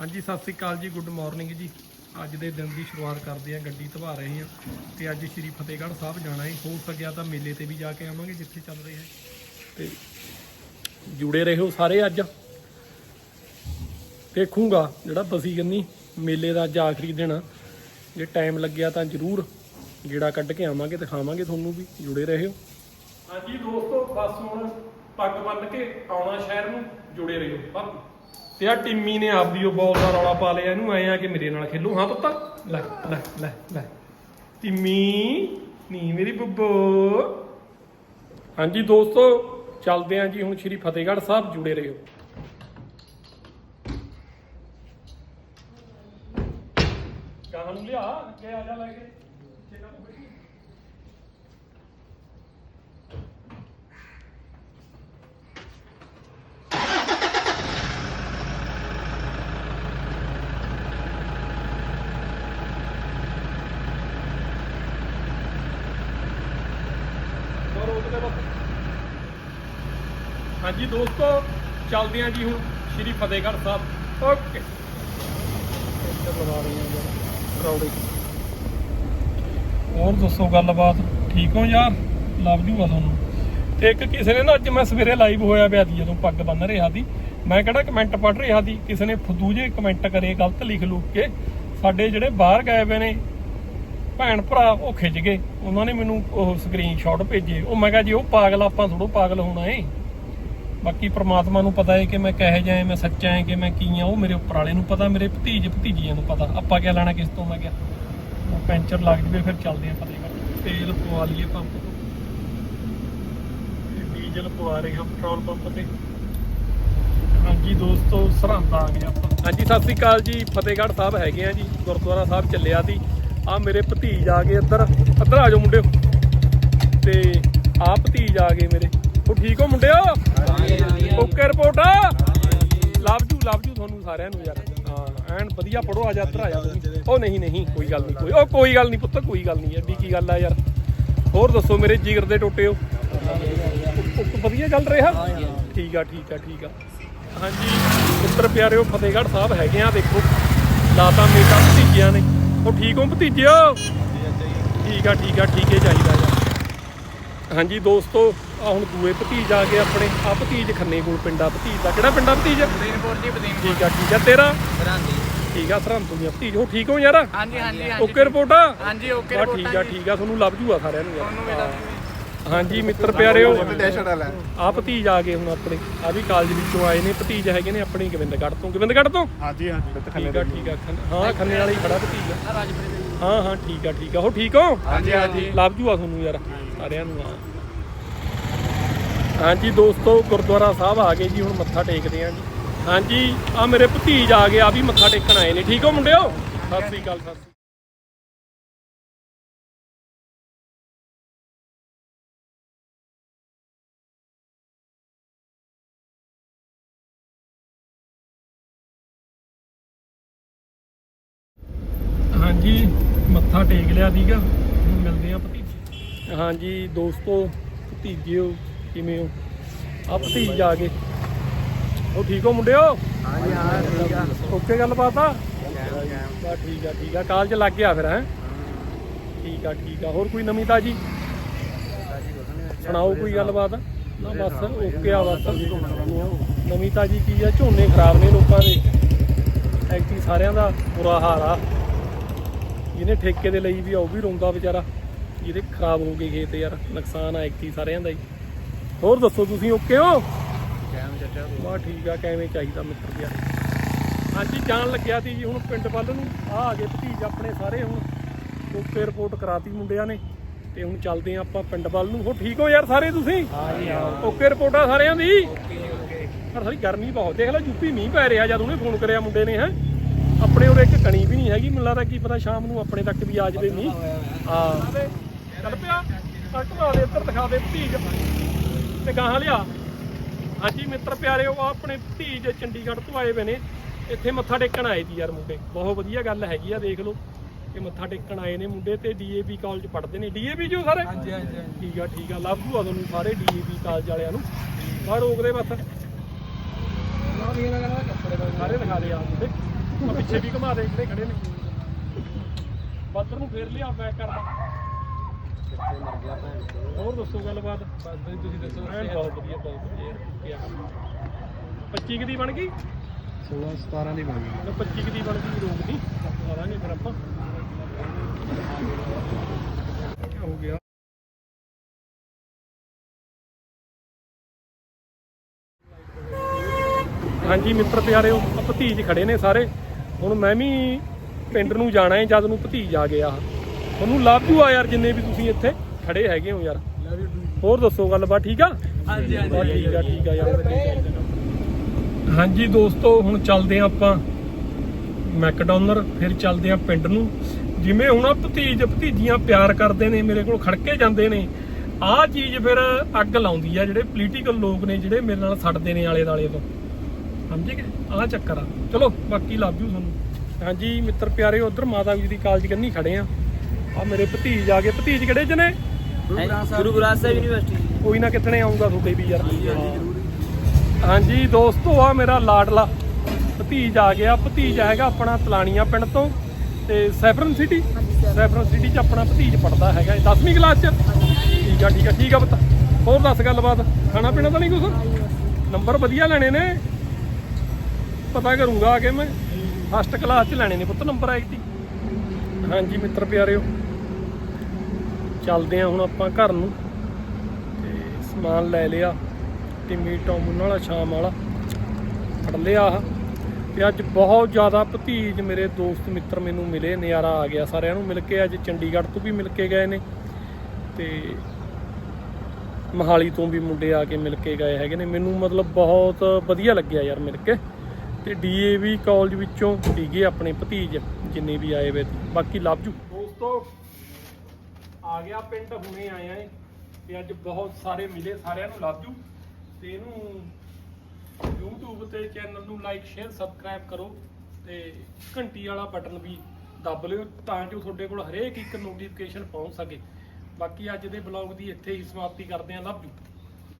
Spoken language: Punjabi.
ਹਾਂਜੀ, ਸਤਿ ਸ੍ਰੀ ਅਕਾਲ ਜੀ, ਗੁੱਡ ਮਾਰਨਿੰਗ ਜੀ। ਅੱਜ ਦੇ ਦਿਨ ਦੀ ਸ਼ੁਰੂਆਤ ਕਰਦੇ ਹਾਂ, ਗੱਡੀ ਧਵਾ ਰਹੇ ਹਾਂ ਤੇ ਅੱਜ ਸ਼੍ਰੀ ਫਤਿਹਗੜ੍ਹ ਸਾਹਿਬ ਜਾਣਾ ਹੈ। ਹੋ ਸਕਿਆ ਤਾਂ ਮੇਲੇ ਤੇ ਵੀ ਜਾ ਕੇ ਆਵਾਂਗੇ, ਜਿੱਥੇ ਚੱਲ ਰਹੇ ਹੈ। ਤੇ ਜੁੜੇ ਰਹੋ ਸਾਰੇ ਅੱਜ। ਦੇਖੂੰਗਾ ਜਿਹੜਾ ਬਸੀ ਗੰਨੀ ਮੇਲੇ ਦਾ ਅੱਜ ਆਖਰੀ ਦਿਨ ਜੇ ਟਾਈਮ ਲੱਗਿਆ ਤਾਂ ਜ਼ਰੂਰ ਗੇੜਾ ਕੱਢ ਕੇ ਆਵਾਂਗੇ, ਦਿਖਾਵਾਂਗੇ ਤੁਹਾਨੂੰ ਵੀ। ਜੁੜੇ ਰਹੋ। ਹਾਂਜੀ, ਦੋਸਤੋ, ਬਸ ਹੁਣ ਪੱਗ ਬੰਨ ਕੇ ਆਉਣਾ ਸ਼ਹਿਰ ਨੂੰ, ਜੁੜੇ ਰਹੋ। ਪਰ ਤੇ ਆ ਟਿੰਮੀ ਨੇ ਆਪਦੀ ਉਹ ਬਾਲ ਦਾ ਰੌਲਾ ਪਾ ਲਿਆ, ਇਹਨੂੰ ਆਏ ਆ ਕਿ ਮੇਰੇ ਨਾਲ ਖੇਲੋ। ਹਾਂ ਪੁੱਤ, ਲੈ ਲੈ ਲੈ ਲੈ। ਟਿੰਮੀ, ਨੀ ਮੇਰੀ ਬੱਬੋ। ਹਾਂਜੀ ਦੋਸਤੋ, ਚੱਲਦੇ ਆਂ ਜੀ ਹੁਣ ਸ਼੍ਰੀ ਫਤਿਹਗੜ੍ਹ ਸਾਹਿਬ, ਜੁੜੇ ਰਹੋ। ਗਾਹਾਂ ਲਿਆ, ਅੱਗੇ ਆ ਜਾ ਲੈ ਕੇ ਚੇਨਾ ਨੂੰ ਬੈਠੀ ਹੋਰ ਰੋਕ ਦੇ ਬਸ ਹਾਂਜੀ ਦੋਸਤੋ, ਚੱਲਦੇ ਆਂ ਜੀ ਹੁਣ ਸ਼੍ਰੀ ਫਤਿਹਗੜ੍ਹ ਸਾਹਿਬ। ਓਕੇ। ਹੋਰ ਦੱਸੋ ਗੱਲਬਾਤ? ਠੀਕ ਹੋ ਯਾਰ? ਲਵ ਜੂਗਾ ਤੁਹਾਨੂੰ? ਤੇ ਇੱਕ ਕਿਸੇ ਨੇ ਨਾ ਅੱਜ ਮੈਂ ਸਵੇਰੇ ਲਾਈਵ ਹੋਇਆ ਪਿਆ ਸੀ, ਜਦੋਂ ਪੱਗ ਬੰਨ ਰਿਹਾ ਸੀ। ਮੈਂ ਕਿਹੜਾ ਕਮੈਂਟ ਪੜ੍ਹ ਰਿਹਾ ਸੀ? ਕਿਸੇ ਨੇ ਫਦੂ ਜੇ ਕਮੈਂਟ ਕਰੇ, ਗਲਤ ਲਿਖ ਲੂ ਕੇ ਸਾਡੇ ਜਿਹੜੇ ਬਾਹਰ ਗਏ ਪਏ ਨੇ, ਭੈਣ ਭਰਾ, ਉਹ ਖਿੱਚ ਗਏ। ਉਹਨਾਂ ਨੇ ਮੈਨੂੰ ਉਹ ਸਕਰੀਨਸ਼ਾਟ ਭੇਜੇ। ਉਹ ਮੈਂ ਕਿਹਾ ਜੀ, ਉਹ ਪਾਗਲ ਆਪਾਂ ਥੋੜੋ ਪਾਗਲ ਹੋਣਾ ਏ। ਬਾਕੀ ਪ੍ਰਮਾਤਮਾ ਨੂੰ ਪਤਾ ਹੈ ਕਿ ਮੈਂ ਕਹੇ ਜਾਏ ਮੈਂ ਸੱਚਾ ਹੈ ਕਿ ਮੈਂ ਕੀ ਆ ਉਹ ਮੇਰੇ ਉੱਪਰ ਵਾਲੇ ਨੂੰ ਪਤਾ, ਮੇਰੇ ਭਤੀਜ ਭਤੀਜੀਆਂ ਨੂੰ ਪਤਾ। ਆਪਾਂ ਕਿਆ ਲੈਣਾ, ਕਿਸ ਤੋਂ ਮੈਂ ਕਿਹਾ ਪੈਂਚਰ ਲੱਗ ਜਵੇ, ਫਿਰ ਚੱਲਦੇ ਆ ਫਤਿਹਗੜ੍ਹ। ਤੇਲ ਪਵਾ ਲਈਏ ਪੰਪ ਤੋਂ। ਡੀਜ਼ਲ ਪਵਾ ਰਹੇ ਹਾਂ ਪੈਟਰੋਲ ਪੰਪ ਤੇ। ਹਾਂਜੀ ਦੋਸਤੋ, ਸਰਹੰਦ ਆ ਗਏ ਆਪਾਂ। ਹਾਂਜੀ, ਸਤਿ ਸ੍ਰੀ ਅਕਾਲ ਜੀ। ਫਤਿਹਗੜ੍ਹ ਸਾਹਿਬ ਹੈਗੇ ਆ ਜੀ, ਗੁਰਦੁਆਰਾ ਸਾਹਿਬ ਚੱਲਿਆ ਸੀ। ਆ ਮੇਰੇ ਭਤੀਜ ਆ ਗਏ ਇੱਧਰ। ਇੱਧਰ ਆ ਜਾਓ ਮੁੰਡਿਓ। ਤੇ ਆ ਭਤੀਜ ਆ ਗਏ ਮੇਰੇ। ਉਹ ਠੀਕ ਹੋ ਮੁੰਡਿਓ? Okay report? Love you love you ਤੁਹਾਨੂੰ ਸਾਰਿਆਂ ਨੂੰ ਯਾਰ। ਹਾਂ, ਐਨ ਵਧੀਆ ਪੜੋ ਆ ਜਾ, ਇੱਧਰ ਆ ਜਾ ਤੁਸੀਂ। ਉਹ ਨਹੀਂ ਨਹੀਂ, ਕੋਈ ਗੱਲ ਨਹੀਂ, ਕੋਈ ਉਹ ਕੋਈ ਗੱਲ ਨਹੀਂ ਪੁੱਤ, ਕੋਈ ਗੱਲ ਨਹੀਂ, ਐਡੀ ਕੀ ਗੱਲ ਆ ਯਾਰ। ਹੋਰ ਦੱਸੋ ਮੇਰੇ ਜਿਗਰ ਦੇ ਟੋਟਿਓ ਉਹ ਵਧੀਆ ਚੱਲ ਰਿਹਾ? ਠੀਕ ਆ ਠੀਕ ਆ ਠੀਕ ਆ। ਹਾਂਜੀ, ਪੁੱਤਰ ਪਿਆਰਿਓ, ਫਤਿਹਗੜ੍ਹ ਸਾਹਿਬ ਹੈਗੇ ਆ, ਦੇਖੋ। ਲਾਤਾ ਮੇਟਾ ਭਤੀਜਿਆਂ ਨੇ। ਉਹ ਠੀਕ ਹੋ ਭਤੀਜਿਓ? ਠੀਕ ਆ ਠੀਕ ਆ, ਠੀਕ ਹੈ ਚਾਹੀਦਾ ਯਾਰ। ਹਾਂਜੀ, ਦੋਸਤੋ ਆ ਹੁਣ ਦੂਏ ਭਤੀਜ ਆ ਗਏ ਆਪਣੇ। ਆ ਭਤੀਜ ਖੰਨੇ ਕੋਲ ਪਿੰਡਾ ਭਤੀਜ ਦਾ ਕਿਹੜਾ ਪਿੰਡਾ ਭਤੀਜ? ਬਦੀਨਪੁਰ ਜੀ ਬਦੀਨਪੁਰ ਠੀਕ ਆ ਠੀਕ ਆ। ਤੇਰਾ? ਬਰਾਂਦੀ ਠੀਕ ਆ ਸਰਹੰਦ ਤੋਂ ਹੀ ਆ ਭਤੀਜ। ਹੋ ਠੀਕ ਹੋ ਯਾਰ? ਹਾਂਜੀ ਹਾਂਜੀ ਹਾਂਜੀ। Okay report? ਆ ਹਾਂਜੀ ਓਕੇ ਬਾ ਠੀਕ ਆ ਠੀਕ ਆ। ਤੁਹਾਨੂੰ ਲੱਭ ਜੂਗਾ ਸਾਰਿਆਂ ਨੂੰ ਤੁਹਾਨੂੰ ਯਾਰ ਮਿਲਾ ਹਾਂਜੀ ਮਿੱਤਰ ਪਿਆਰਿਓ। ਆ ਭਤੀਜ ਆ ਗਏ ਹੁਣ ਆਪਣੇ। ਆ ਵੀ ਕਾਲਜ ਵਿੱਚੋਂ ਆਏ ਨੇ। ਭਤੀਜ ਹੈਗੇ ਨੇ ਆਪਣੇ ਗੋਬਿੰਦਗੜ੍ਹ ਤੋਂ। ਗੋਬਿੰਦਗੜ੍ਹ ਤੋਂ? ਹਾਂਜੀ ਹਾਂਜੀ ਠੀਕ ਆ ਠੀਕ ਆ। ਖੰਨ- ਹਾਂ ਖੰਨੇ ਵਾਲਾ ਹੀ ਖੜਾ ਭਤੀਜ ਆ। ਰਾਜਪੁਰੇ ਹਾਂ ਹਾਂ ਠੀਕ ਆ ਠੀਕ ਆ। ਹੋ ਠੀਕ ਹੋ? ਹਾਂਜੀ ਹਾਂਜੀ। ਲੱਭ ਜੂਗਾ ਤੁਹਾਨੂੰ ਯਾਰ। ਸਾਰਿਆਂ ਨੂੰ ਆ ਹਾਂਜੀ ਦੋਸਤੋ, ਗੁਰਦੁਆਰਾ ਸਾਹਿਬ ਆ ਗਏ ਜੀ, ਹੁਣ ਮੱਥਾ ਟੇਕਦੇ ਆਂ ਜੀ। ਹਾਂਜੀ ਆ ਮੇਰੇ ਭਤੀਜ ਆ ਗਏ ਆ ਵੀ ਮੱਥਾ ਟੇਕਣ ਆਏ ਨੇ। ਠੀਕ ਹੋ ਮੁੰਡਿਓ? ਸਤਿ ਸ੍ਰੀ ਅਕਾਲ, ਸਤਿ ਸ੍ਰੀ ਅਕਾਲ। ਹਾਂਜੀ, ਮੱਥਾ ਟੇਕ ਲਿਆ ਸੀਗਾ ਹੁਣ ਮਿਲਦੇ ਆ ਭਤੀਜੇ। ਹਾਂਜੀ, ਦੋਸਤੋ, ਭਤੀਜਿਓ ਕਿਵੇਂ ਹੋ? ਆ ਭਤੀਜ ਆ ਗਏ ਉਹ ਠੀਕ ਹੋ ਮੁੰਡਿਓ? ਹਾਂਜੀ ਹਾਂ ਠੀਕ ਆ। ਓਕੇ ਗੱਲਬਾਤ ਆ? ਬਾ ਠੀਕ ਆ। ਠੀਕ ਆ ਕਾਲਜ ਲੱਗ ਗਿਆ ਫਿਰ ਹੈ? ਠੀਕ ਆ ਠੀਕ ਆ। ਹੋਰ ਕੋਈ ਨਵੀਂ ਤਾਜੀ? ਸੁਣਾਓ ਕੋਈ ਗੱਲਬਾਤ? ਨਾ ਬਸ ਓਕੇ ਆ ਬਸ। ਨਵੀਂ ਤਾਜੀ ਕੀ ਆ? ਝੋਨੇ ਖਰਾਬ ਨੇ ਲੋਕਾਂ ਦੇ। ਐਕਟੀ ਸਾਰਿਆਂ ਦਾ ਬੁਰਾ ਹਾਲ ਆ। ਜਿਹਨੇ ਠੇਕੇ ਦੇ ਲਈ ਵੀ ਆ ਉਹ ਵੀ ਰੋਂਦਾ ਵਿਚਾਰਾ। ਜਿਹਦੇ ਖਰਾਬ ਹੋ ਗਏ ਖੇਤ ਯਾਰ। ਨੁਕਸਾਨ ਆ ਐਕਟੀ ਸਾਰਿਆਂ ਦਾ ਹੀ। ਹੋਰ ਦੱਸੋ ਤੁਸੀਂ ਓਕੇ ਹੋ? ਕੈਮ ਬਾ ਠੀਕ ਆ ਕਿਵੇਂ ਚਾਹੀਦਾ ਮਿੱਤਰ ਪਿਆ? ਹਾਂਜੀ ਜਾਣ ਲੱਗਿਆ ਸੀ ਜੀ ਹੁਣ ਪਿੰਡ ਵੱਲ ਨੂੰ। ਆ ਆ ਗਏ ਭਤੀਜ ਆਪਣੇ ਸਾਰੇ ਹੁਣ। ਓਕੇ ਰਿਪੋਰਟ ਕਰਾਤੀ ਮੁੰਡਿਆਂ ਨੇ। ਤੇ ਹੁਣ ਚੱਲਦੇ ਆ ਆਪਾਂ ਪਿੰਡ ਵੱਲ ਨੂੰ। ਹੋ ਠੀਕ ਹੋ ਯਾਰ ਸਾਰੇ ਤੁਸੀਂ? ਹਾਂਜੀ ਓਕੇ ਰਿਪੋਰਟਾਂ ਸਾਰਿਆਂ ਦੀ? ਪਰ ਸਾਰੀ ਗਰਮੀ ਬਹੁਤ। ਦੇਖ ਲੈ ਯੂਪੀ ਮੀਂਹ ਪੈ ਰਿਹਾ ਜਦ ਉਹਨੇ ਫੋਨ ਕਰਿਆ ਮੁੰਡੇ ਨੇ ਹੈ। ਆਪਣੇ ਉਰੇ ਇੱਕ ਕਣੀ ਵੀ ਨਹੀਂ ਹੈਗੀ ਮੈਨੂੰ ਲੱਗਦਾ ਕੀ ਪਤਾ ਸ਼ਾਮ ਨੂੰ ਆਪਣੇ ਤੱਕ ਵੀ ਆ ਜਾਵੇ ਮੀਂਹ। ਹਾਂ। ਚੱਲ ਪਿਆ। ਕੱਟ ਲਾ ਦੇ ਇੱਧਰ ਦਿਖਾ ਦੇ ਭਤੀਜ। ਤੇ ਗਾਹਾਂ ਲਿਆ। ਹਾਂਜੀ ਮਿੱਤਰ ਪਿਆਰਿਓ ਆ ਆਪਣੇ ਭਤੀਜ ਚੰਡੀਗੜ੍ਹ ਤੋਂ ਆਏ ਵੇ ਨੇ ਇੱਥੇ ਮੱਥਾ ਟੇਕਣ ਆਏ ਸੀ ਯਾਰ ਮੁੰਡੇ। ਬਹੁਤ ਵਧੀਆ ਗੱਲ ਹੈਗੀ ਆ ਦੇਖ ਲਓ। ਕਿ ਮੱਥਾ ਟੇਕਣ ਆਏ ਨੇ ਮੁੰਡੇ ਤੇ ਡੀਏਪੀ ਕਾਲਜ ਪੜ੍ਹਦੇ ਨੇ। ਡੀਏਪੀ ਜੋ ਸਾਰੇ? ਹਾਂਜੀ ਹਾਂਜੀ ਠੀਕ ਆ ਠੀਕ ਆ ਲੱਭ ਜੂਆ ਤੁਹਾਨੂੰ ਸਾਰੇ ਡੀਏਪੀ ਕਾਲਜ ਵਾਲਿਆਂ ਨੂੰ। ਬਾਹਰ ਰੋਕਦੇ ਬਸ। ਸਾਰੇ ਦਿਖਾ ਦੇ ਆ ਮੁੰਡੇ। ਆ ਪਿੱਛੇ ਵੀ ਘੁਮਾ ਦੇ ਜਿਹੜੇ ਖੜੇ ਨੇ। ਬੱਦਰ ਨੂੰ ਫੇਰ ਲਿਆ ਬੈਕ ਕਰਦਾ। ਹੋਰ ਦੱਸੋ ਗੱਲਬਾਤ। ਤੁਸੀਂ ਦੱਸੋ ਬਹੁਤ ਵਧੀਆ ਬਹੁਤ ਵਧੀਆ। ਆ? 25 ਕੁ ਦੀ ਬਣ ਗਈ? 16 17 ਦੀ ਬਣ ਗਈ। ਤਾਂ 25 ਕੁ ਦੀ ਬਣ ਗਈ ਰੋਕ ਦੀ। ਕਰਾਂਗੇ ਫਿਰ ਆਪਾਂ। ਹੋ ਗਿਆ। ਹਾਂਜੀ ਮਿੱਤਰ ਪਿਆਰਿਓ ਭਤੀਜ ਖੜੇ ਨੇ ਸਾਰੇ। ਹੁਣ ਮੈਂ ਵੀ ਪਿੰਡ ਨੂੰ ਜਾਣਾ ਹੈ ਜਦ ਨੂੰ ਭਤੀਜ ਆ ਗਿਆ। ਤੁਹਾਨੂੰ ਯੂ ਆ ਯਾਰ ਜਿੰਨੇ ਵੀ ਤੁਸੀਂ ਇੱਥੇ। ਖੜੇ ਹੈਗੇ ਹੋ ਯਾਰ। ਹੋਰ ਦੱਸੋ ਗੱਲਬਾਤ ਠੀਕ ਆ? ਹਾਂਜੀ ਬਸ ਠੀਕ ਆ ਠੀਕ ਆ ਯਾਰ। ਹਾਂਜੀ ਦੋਸਤੋ ਹੁਣ ਚੱਲਦੇ ਆ ਆਪਾਂ ਮੈਕਡੋਨਰ ਫਿਰ ਚੱਲਦੇ ਆ ਪਿੰਡ ਨੂੰ। ਜਿਵੇਂ ਹੁਣ ਆਹ ਭਤੀਜ ਭਤੀਜੀਆਂ ਪਿਆਰ ਕਰਦੇ ਨੇ ਮੇਰੇ ਕੋਲ ਖੜਕੇ ਜਾਂਦੇ ਨੇ ਆਹ ਚੀਜ਼ ਫਿਰ ਅੱਗ ਲਾਉਂਦੀ ਆ ਜਿਹੜੇ ਪੋਲੀਟੀਕਲ ਲੋਕ ਨੇ ਜਿਹੜੇ ਮੇਰੇ ਨਾਲ ਸੜਦੇ ਨੇ ਆਲੇ ਦਾਲੇ ਤੋਂ। ਸਮਝੇ ਕਿ ਆਹ ਚੱਕਰ ਆ। ਚਲੋ ਬਾਕੀ ਲੱਭ ਜੂ ਤੁਹਾਨੂੰ। ਹਾਂਜੀ ਮਿੱਤਰ ਪਿਆਰੇ ਉਧਰ ਮਾਤਾ ਜੀ ਦੀ ਕਾਲਜ ਕੰਨੀ ਖੜੇ ਆ। ਆ ਮੇਰੇ ਭਤੀਜ ਆ ਗਏ। ਭਤੀਜ ਕਿਹੜੇ ਚ ਨੇ ਗੁਰੂ ਗ੍ਰੰਥ ਸਾਹਿਬ ਯੂਨੀਵਰਸਿਟੀ ਕੋਈ ਨਾ ਕਿਤਨੇ ਆਉਂਗਾ ਤੁਹਾਡੇ ਵੀ ਯਾਰ। ਹਾਂਜੀ ਦੋਸਤੋ ਆ ਮੇਰਾ ਲਾਡਲਾ ਭਤੀਜ ਆ ਗਿਆ। ਭਤੀਜ ਹੈਗਾ ਆਪਣਾ ਤਲਾਣੀਆਂ ਪਿੰਡ ਤੋਂ ਤੇ ਸੈਫਰਨ ਸਿਟੀ ਸੈਫਰਨ ਸਿਟੀ ਚ ਆਪਣਾ ਭਤੀਜ ਪੜਦਾ ਹੈਗਾ 10ਵੀਂ ਕਲਾਸ ਚ। ਠੀਕ ਆ ਠੀਕ ਆ ਠੀਕ ਆ ਪੁੱਤ। ਹੋਰ ਦੱਸ ਗੱਲਬਾਤ? ਖਾਣਾ ਪੀਣਾ ਤਾਂ ਨਹੀਂ ਕੁਛ? ਨੰਬਰ ਵਧੀਆ ਲੈਣੇ ਨੇ। ਪਤਾ ਕਰੂੰਗਾ ਆ ਕੇ ਮੈਂ। ਫਸਟ ਕਲਾਸ ਚ ਲੈਣੇ ਨੇ ਪੁੱਤ ਨੰਬਰ ਆਈਟੀ ਹਾਂਜੀ ਮਿੱਤਰ ਪਿਆਰਿਓ। ਚੱਲਦੇ ਆ ਹੁਣ ਆਪਾਂ ਘਰ ਨੂੰ। ਤੇ ਸਮਾਨ ਲੈ ਲਿਆ। ਟਿੰਮੀ ਟੋਮਨ ਵਾਲਾ, ਸ਼ਾਮ ਵਾਲਾ। ਫੜ ਲਿਆ ਆਹ। ਤੇ ਅੱਜ ਬਹੁਤ ਜ਼ਿਆਦਾ ਭਤੀਜ ਮੇਰੇ ਦੋਸਤ ਮਿੱਤਰ ਮੈਨੂੰ ਮਿਲੇ, ਨਜ਼ਾਰਾ ਆ ਗਿਆ ਸਾਰਿਆਂ ਨੂੰ ਮਿਲ ਕੇ। ਅੱਜ ਚੰਡੀਗੜ੍ਹ ਤੋਂ ਵੀ ਮਿਲ ਕੇ ਗਏ ਨੇ। ਤੇ ਮਹਾਲੀ ਤੋਂ ਵੀ ਮੁੰਡੇ ਆ ਕੇ ਮਿਲ ਕੇ ਗਏ ਹੈਗੇ ਨੇ। ਮੈਨੂੰ ਮਤਲਬ ਬਹੁਤ ਵਧੀਆ ਲੱਗਿਆ ਯਾਰ ਮਿਲ ਕੇ। ਤੇ ਡੀਏਵੀ ਕਾਲਜ ਵਿੱਚੋਂ ਸੀਗੇ ਆਪਣੇ ਭਤੀਜ, ਜਿੰਨੇ ਵੀ ਆਏ ਵੇ। ਬਾਕੀ ਲਵ ਜੂ। ਦੋਸਤੋ ਆ ਗਿਆ, ਪਿੰਡ ਹੁਣੇ ਆਇਆ ਏ, ਤੇ ਅੱਜ ਬਹੁਤ ਸਾਰੇ ਮਿਲੇ, ਸਾਰਿਆਂ ਨੂੰ ਲਵ ਜੂ। ਤੇ ਇਹਨੂੰ YouTube ਤੇ ਚੈਨਲ ਨੂੰ ਲਾਈਕ ਸ਼ੇਅਰ ਸਬਸਕ੍ਰਾਈਬ ਕਰੋ ਤੇ ਘੰਟੀ ਵਾਲਾ ਬਟਨ ਵੀ ਦੱਬ ਲਿਓ ਤਾਂ ਜੋ ਤੁਹਾਡੇ ਕੋਲ ਹਰੇਕ ਇੱਕ ਨੋਟੀਫਿਕੇਸ਼ਨ ਪਹੁੰਚ ਸਕੇ। ਬਾਕੀ ਅੱਜ ਦੇ ਬਲੌਗ ਦੀ ਇੱਥੇ ਹੀ ਸਮਾਪਤੀ ਕਰਦੇ ਹਾਂ ਲਵ ਯੂ